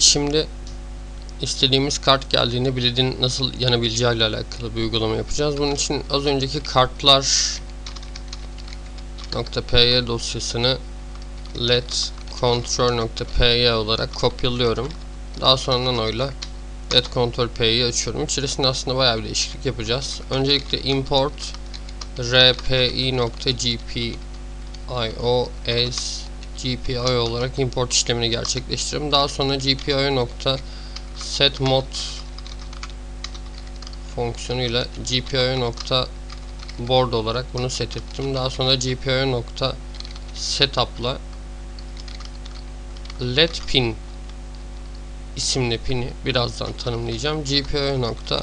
Şimdi istediğimiz kart geldiğinde biledin nasıl yanabileceği ile alakalı bir uygulama yapacağız. Bunun için az önceki kartlar .py dosyasını let control.py olarak kopyalıyorum. Daha sonradan oyla let control açıyorum. İçerisinde aslında bayağı bir değişiklik yapacağız. Öncelikle import rpi.gpio as GPIO olarak import işlemini gerçekleştiriyorum. Daha sonra GPIO nokta set mod fonksiyonuyla GPIO nokta board olarak bunu set ettim. Daha sonra GPIO nokta setup'la let pin isimli pini birazdan tanımlayacağım. GPIO nokta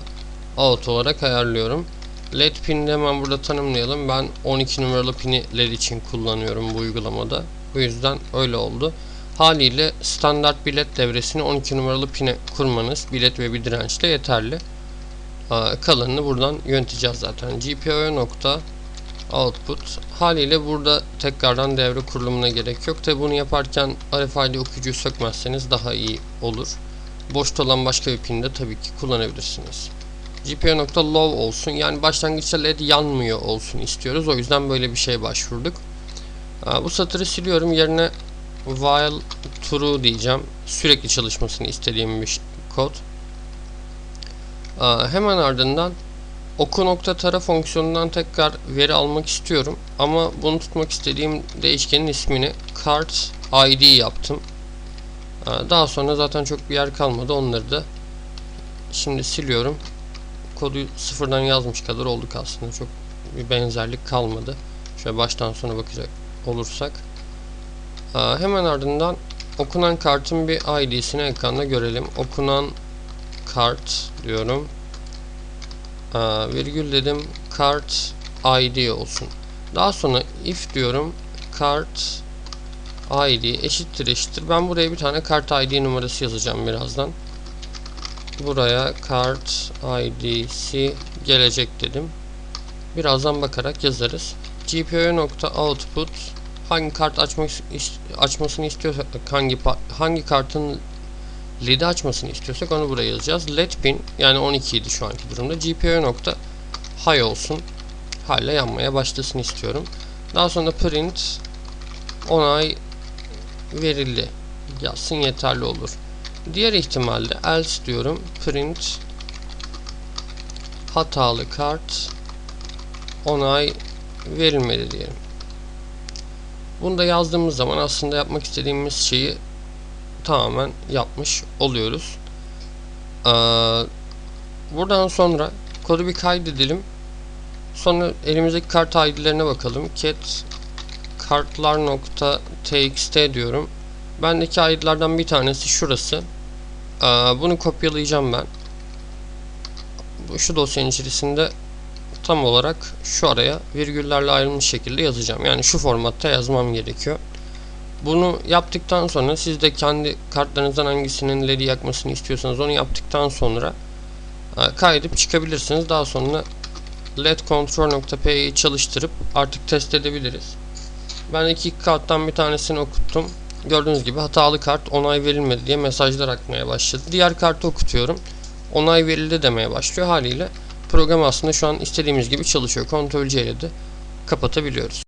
out olarak ayarlıyorum. LED pin'i hemen burada tanımlayalım. Ben 12 numaralı pini LED için kullanıyorum bu uygulamada. Bu yüzden öyle oldu. Haliyle standart bilet devresini 12 numaralı pine kurmanız bilet ve bir dirençle yeterli. Kalanını buradan yöneteceğiz zaten. GPIO nokta output haliyle burada tekrardan devre kurulumuna gerek yok. Tabi bunu yaparken RFID okuyucuyu sökmezseniz daha iyi olur. Boşta olan başka bir pinde tabii ki kullanabilirsiniz. GPIO.low olsun yani başlangıçta led yanmıyor olsun istiyoruz. O yüzden böyle bir şeye başvurduk. Bu satırı siliyorum. Yerine while true diyeceğim. Sürekli çalışmasını istediğim bir kod. Hemen ardından oku nokta tara fonksiyonundan tekrar veri almak istiyorum. Ama bunu tutmak istediğim değişkenin ismini cart id yaptım. Daha sonra zaten çok bir yer kalmadı. Onları da şimdi siliyorum. Kodu sıfırdan yazmış kadar olduk aslında. Çok bir benzerlik kalmadı. Şöyle baştan sona bakacak olursak. Hemen ardından okunan kartın bir ID'sini ekranda görelim. Okunan kart diyorum. Virgül dedim. Kart ID olsun. Daha sonra if diyorum. Kart ID eşittir eşittir. Ben buraya bir tane kart ID numarası yazacağım birazdan. Buraya kart ID'si gelecek dedim. Birazdan bakarak yazarız. GPIO.output hangi kart açmak açmasını istiyorsak hangi hangi kartın lid'i açmasını istiyorsak onu buraya yazacağız. Let pin yani 12 idi şu anki durumda. GPIO.high olsun. Hala yanmaya başlasın istiyorum. Daha sonra print onay verildi yazsın yeterli olur. Diğer ihtimalle else diyorum. Print hatalı kart onay verilmedi diyelim. Bunu da yazdığımız zaman aslında yapmak istediğimiz şeyi tamamen yapmış oluyoruz. Ee, buradan sonra kodu bir kaydedelim. Sonra elimizdeki kart ID'lerine bakalım. cat kartlar.txt diyorum. Bendeki ID'lerden bir tanesi şurası. Ee, bunu kopyalayacağım ben. Şu dosyanın içerisinde tam olarak şu araya virgüllerle ayrılmış şekilde yazacağım. Yani şu formatta yazmam gerekiyor. Bunu yaptıktan sonra siz de kendi kartlarınızdan hangisinin LED'i yakmasını istiyorsanız onu yaptıktan sonra e, kaydedip çıkabilirsiniz. Daha sonra led control.py'yi çalıştırıp artık test edebiliriz. Ben iki karttan bir tanesini okuttum. Gördüğünüz gibi hatalı kart onay verilmedi diye mesajlar akmaya başladı. Diğer kartı okutuyorum. Onay verildi demeye başlıyor haliyle. Program aslında şu an istediğimiz gibi çalışıyor. Ctrl C ile de kapatabiliyoruz.